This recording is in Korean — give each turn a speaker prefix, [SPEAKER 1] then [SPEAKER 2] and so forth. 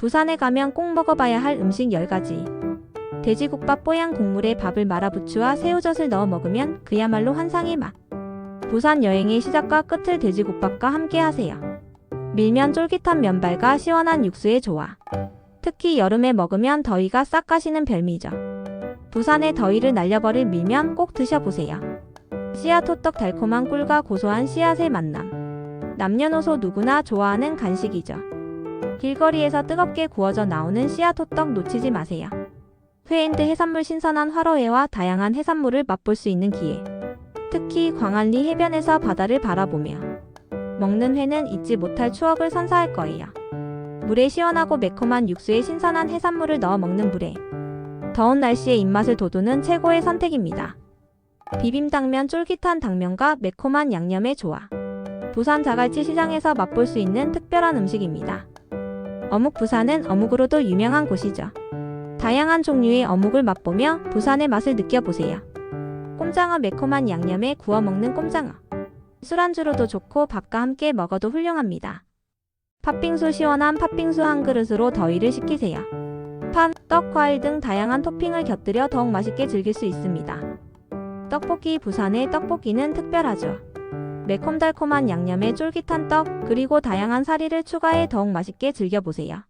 [SPEAKER 1] 부산에 가면 꼭 먹어봐야 할 음식 10가지. 돼지국밥 뽀얀 국물에 밥을 말아 부추와 새우젓을 넣어 먹으면 그야말로 환상의 맛. 부산 여행의 시작과 끝을 돼지국밥과 함께 하세요. 밀면 쫄깃한 면발과 시원한 육수의 조화. 특히 여름에 먹으면 더위가 싹 가시는 별미죠. 부산의 더위를 날려버릴 밀면 꼭 드셔보세요. 씨앗 호떡 달콤한 꿀과 고소한 씨앗의 만남. 남녀노소 누구나 좋아하는 간식이죠. 길거리에서 뜨겁게 구워져 나오는 씨앗 호떡 놓치지 마세요. 회엔드 해산물 신선한 화로회와 다양한 해산물을 맛볼 수 있는 기회. 특히 광안리 해변에서 바다를 바라보며 먹는 회는 잊지 못할 추억을 선사할 거예요. 물에 시원하고 매콤한 육수에 신선한 해산물을 넣어 먹는 물회. 더운 날씨에 입맛을 돋우는 최고의 선택입니다. 비빔당면 쫄깃한 당면과 매콤한 양념의 조화. 부산 자갈치 시장에서 맛볼 수 있는 특별한 음식입니다. 어묵 부산은 어묵으로도 유명한 곳이죠. 다양한 종류의 어묵을 맛보며 부산의 맛을 느껴보세요. 꼼장어 매콤한 양념에 구워 먹는 꼼장어. 술안주로도 좋고 밥과 함께 먹어도 훌륭합니다. 팥빙수 시원한 팥빙수 한 그릇으로 더위를 식히세요. 팥, 떡, 과일 등 다양한 토핑을 곁들여 더욱 맛있게 즐길 수 있습니다. 떡볶이 부산의 떡볶이는 특별하죠. 매콤달콤한 양념에 쫄깃한 떡, 그리고 다양한 사리를 추가해 더욱 맛있게 즐겨보세요.